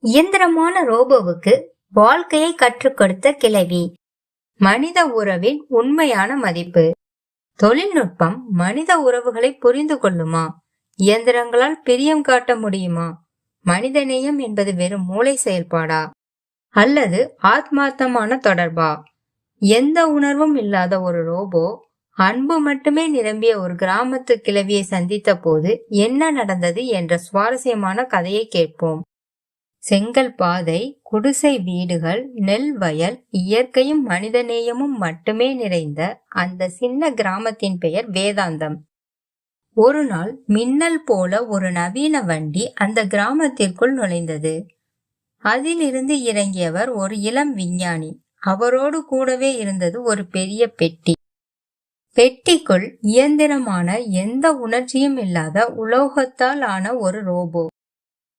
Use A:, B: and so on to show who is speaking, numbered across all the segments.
A: இயந்திரமான ரோபோவுக்கு வாழ்க்கையை கற்றுக் கொடுத்த கிளவி மனித உறவின் உண்மையான மதிப்பு. தொழில்நுட்பம் மனித உறவுகளை புரிந்து கொள்ளுமா? இயந்திரங்களால் பிரியம் காட்ட முடியுமா? மனிதநேயம் என்பது வெறும் மூளை செயல்பாடா? அல்லது ஆத்மார்த்தமான தொடர்பா? எந்த உணர்வும் இல்லாத ஒரு ரோபோ அன்பு மட்டுமே நிரம்பிய ஒரு கிராமத்து கிழவியை சந்தித்த போது என்ன நடந்தது என்ற சுவாரஸ்யமான கதையை கேட்போம். செங்கல் பாதை குடிசை வீடுகள் நெல் வயல் இயற்கையும் மனிதநேயமும் மட்டுமே நிறைந்த அந்த சின்ன கிராமத்தின் பெயர் வேதாந்தம். ஒரு நாள் மின்னல் போல ஒரு நவீன வண்டி அந்த கிராமத்திற்குள் நுழைந்தது. அதிலிருந்து இறங்கியவர் ஒரு இளம் விஞ்ஞானி. அவரோடு கூடவே இருந்தது ஒரு பெரிய பெட்டி. பெட்டிக்குள் இயந்திரமான எந்த உணர்ச்சியும் இல்லாத உலோகத்தால் ஆன ஒரு ரோபோ.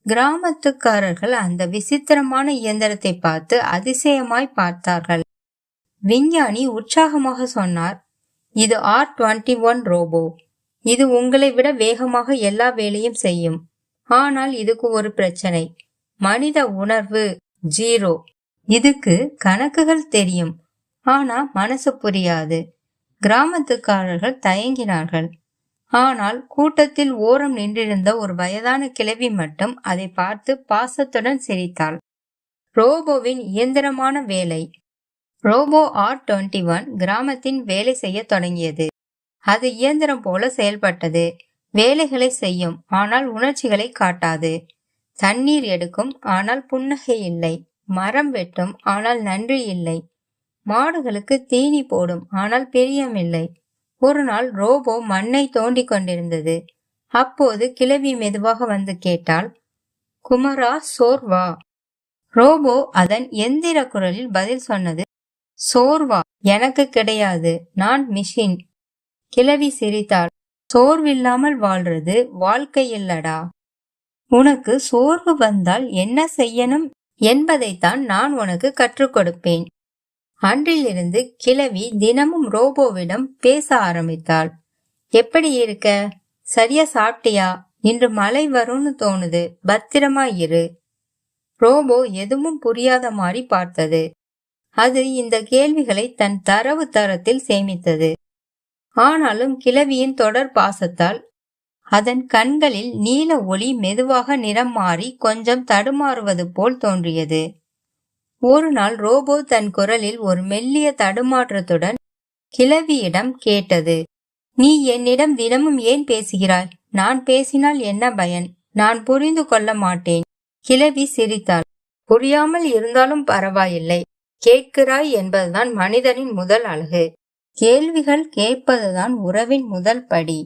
A: கிராமத்துக்காரர்கள் அந்த விசித்திரமான இயந்திரத்தை பார்த்து அதிசயமாய் பார்த்தார்கள். விஞ்ஞானி உற்சாகமாக சொன்னார் இது ஆர் டுவெண்ட்டி ஒன் ரோபோ. இது உங்களை விட வேகமாக எல்லா வேலையும் செய்யும். ஆனால் இதுக்கு ஒரு பிரச்சனை. மனித உணர்வு ஜீரோ. இதுக்கு கணக்குகள் தெரியும். ஆனா மனசு புரியாது. கிராமத்துக்காரர்கள் தயங்கினார்கள். ஆனால் கூட்டத்தில் ஓரம் நின்றிருந்த ஒரு வயதான கிழவி மட்டும் அதை பார்த்து பாசத்துடன் சிரித்தாள். ரோபோவின் இயந்திரமான வேலை. ரோபோ ஆர் டுவெண்ட்டி ஒன் கிராமத்தின் வேலை செய்ய தொடங்கியது. அது இயந்திரம் போல செயல்பட்டது. வேலைகளை செய்யும் ஆனால் உணர்ச்சிகளை காட்டாது. தண்ணீர் எடுக்கும் ஆனால் புன்னகை இல்லை. மரம் வெட்டும் ஆனால் நன்றி இல்லை. மாடுகளுக்கு தீனி போடும் ஆனால் பிரியமில்லை. ஒரு நாள் ரோபோ மண்ணை தோண்டி கொண்டிருந்தது. அப்போது கிழவி மெதுவாக வந்து கேட்டால் குமரா சோர்வா ரோபோ அதன் எந்திர குரலில் பதில் சொன்னது சோர்வா எனக்கு கிடையாது நான் மிஷின். கிழவி சிரித்தாள் சோர்வில்லாமல் வாழ்றது வாழ்க்கை இல்லடா உனக்கு சோர்வு வந்தால் என்ன செய்யணும் என்பதைத்தான் நான் உனக்கு கற்றுக் கொடுப்பேன். அன்றிலிருந்து கிழவி தினமும் ரோபோவிடம் பேச ஆரம்பித்தாள். எப்படி இருக்க? சரியா சாப்பிட்டியா? இன்று மழை வரும்னு தோணுது. பத்திரமா இரு. ரோபோ எதுவும் புரியாத மாதிரி பார்த்தது. அது இந்த கேள்விகளை தன் தரவு தரத்தில் சேமித்தது. ஆனாலும் கிழவியின் தொடர் பாசத்தால் அதன் கண்களில் நீல ஒளி மெதுவாக நிறம் மாறி கொஞ்சம் தடுமாறுவது போல் தோன்றியது. ஒரு நாள் ரோபோ தன் குரலில் ஒரு மெல்லிய தடுமாற்றத்துடன் கிழவியிடம் கேட்டது. நீ என்னிடம் தினமும் ஏன் பேசுகிறாய்? நான் பேசினால் என்ன பயன்? நான் புரிந்து கொள்ள மாட்டேன். கிழவி சிரித்தாள். புரியாமல் இருந்தாலும் பரவாயில்லை. கேட்கிறாய் என்பதுதான் மனிதனின் முதல் அழகு. கேள்விகள் கேட்பதுதான் உறவின் முதல் படி.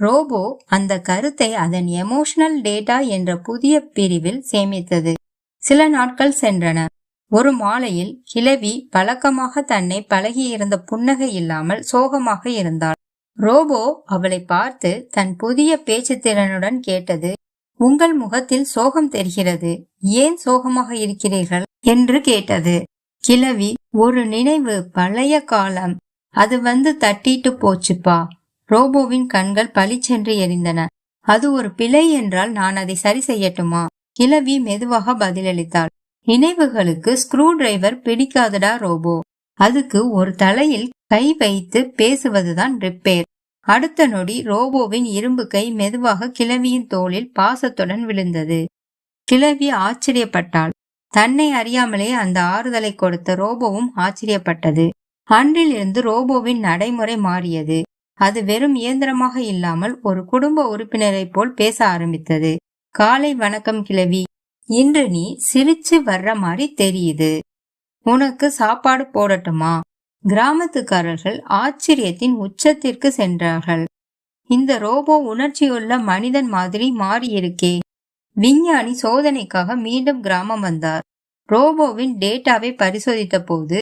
A: ரோபோ அந்த கருத்தை அதன் எமோஷனல் டேட்டா என்ற புதிய பிரிவில் சேமித்தது. சில நாட்கள் சென்றன. ஒரு மாலையில் கிழவி வழக்கமாக தன்னை பழகியிருந்த புன்னகை இல்லாமல் சோகமாக இருந்தாள். ரோபோ அவளை பார்த்து தன் புதிய பேச்சு திறனுடன் கேட்டது உங்கள் முகத்தில் சோகம் தெரிகிறது. ஏன் சோகமாக இருக்கிறீர்கள்? என்று கேட்டது. கிழவி ஒரு நினைவு பழைய காலம். அது வந்து தட்டிட்டு போச்சுப்பா. ரோபோவின் கண்கள் பளிச்சென்று எரிந்தன. அது ஒரு பிழை என்றால் நான் அதை சரி செய்யட்டுமா? கிழவி மெதுவாக பதிலளித்தாள். நினைவுகளுக்கு ஸ்க்ரூ டிரைவர் பிடிக்காதடா ரோபோ. அதுக்கு ஒரு தலையில் கை வைத்து பேசுவதுதான் ரிப்பேர் அடுத்த நொடி ரோபோவின் இரும்பு கை மெதுவாக கிழவியின் தோளில் பாசத்துடன் விழுந்தது. கிழவி ஆச்சரியப்பட்டாள். தன்னை அறியாமலே அந்த ஆறுதலை கொடுத்த ரோபோவும் ஆச்சரியப்பட்டது. அன்றிலிருந்து ரோபோவின் நடைமுறை மாறியது. அது வெறும் இயந்திரமாக இல்லாமல் ஒரு குடும்ப உறுப்பினரை போல் பேச ஆரம்பித்தது. காலை வணக்கம் கிழவி. இன்று நீ சிரிச்சு வர்ற மாதிரி தெரியுது. உனக்கு சாப்பாடு போடட்டுமா? கிராமத்துக்காரர்கள் ஆச்சரியத்தின் உச்சத்திற்கு சென்றார்கள். இந்த ரோபோ உணர்ச்சியுள்ள மனிதன் மாதிரி மாறியிருக்கே. விஞ்ஞானி சோதனைக்காக மீண்டும் கிராமம் வந்தார். ரோபோவின் டேட்டாவை பரிசோதித்த போது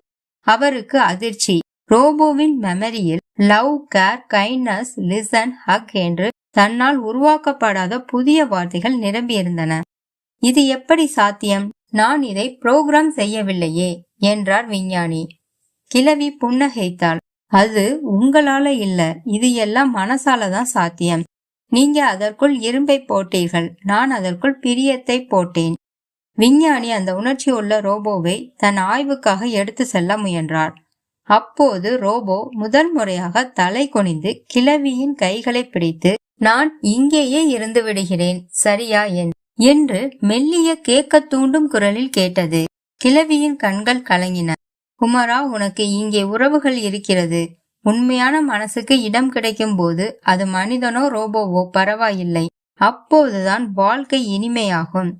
A: அவருக்கு அதிர்ச்சி. ரோபோவின் மெமரியில் love care kindness listen hug என்று தன்னால் உருவாக்கப்படாத புதிய வார்த்தைகள் நிரம்பியிருந்தன. இது எப்படி சாத்தியம்? நான் இதை புரோகிராம் செய்யவில்லையே என்றார் விஞ்ஞானி. கிழவி புன்னகைத்தாள். அது உங்களால இல்ல இது எல்லாம் மனசால தான் சாத்தியம். நீங்க அதற்குள் இரும்பை போட்டீர்கள் நான் அதற்குள் பிரியத்தை போட்டேன். விஞ்ஞானி அந்த உணர்ச்சி உள்ள ரோபோவை தன் ஆய்வுக்காக எடுத்து செல்ல முயன்றார். அப்போது ரோபோ முதல் முறையாக தலை குனிந்து கிழவியின் கைகளை பிடித்து நான் இங்கேயே இருந்து விடுகிறேன் சரியா? என் என்று மெல்லிய கேட்க தூண்டும் குரலில் கேட்டது. கிழவியின் கண்கள் கலங்கின. குமரா உனக்கு இங்கே உறவுகள் இருக்கிறது. உண்மையான மனசுக்கு இடம் கிடைக்கும் போது அது மனிதனோ ரோபோவோ பரவாயில்லை. அப்போதுதான் வாழ்க்கை இனிமையாகும்.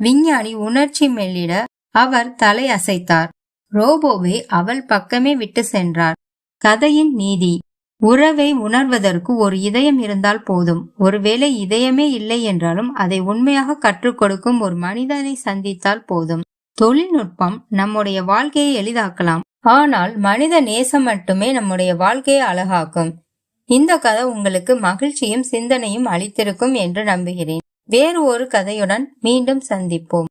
A: விஞ்ஞானி உணர்ச்சி மெல்லிட அவர் தலை அசைத்தார். ரோபோவை அவள் பக்கமே விட்டு சென்றார். கதையின் நீதி. உறவை உணர்வதற்கு ஒரு இதயம் இருந்தால் போதும். ஒருவேளை இதயமே இல்லை என்றாலும் அதை உண்மையாக கற்றுக் கொடுக்கும் ஒரு மனிதனை சந்தித்தால் போதும். தொழில்நுட்பம் நம்முடைய வாழ்க்கையை எளிதாக்கலாம். ஆனால் மனித நேசம் மட்டுமே நம்முடைய வாழ்க்கையை அழகாக்கும். இந்த கதை உங்களுக்கு மகிழ்ச்சியும் சிந்தனையும் அளித்திருக்கும் என்று நம்புகிறேன். வேறு ஒரு கதையுடன் மீண்டும் சந்திப்போம்.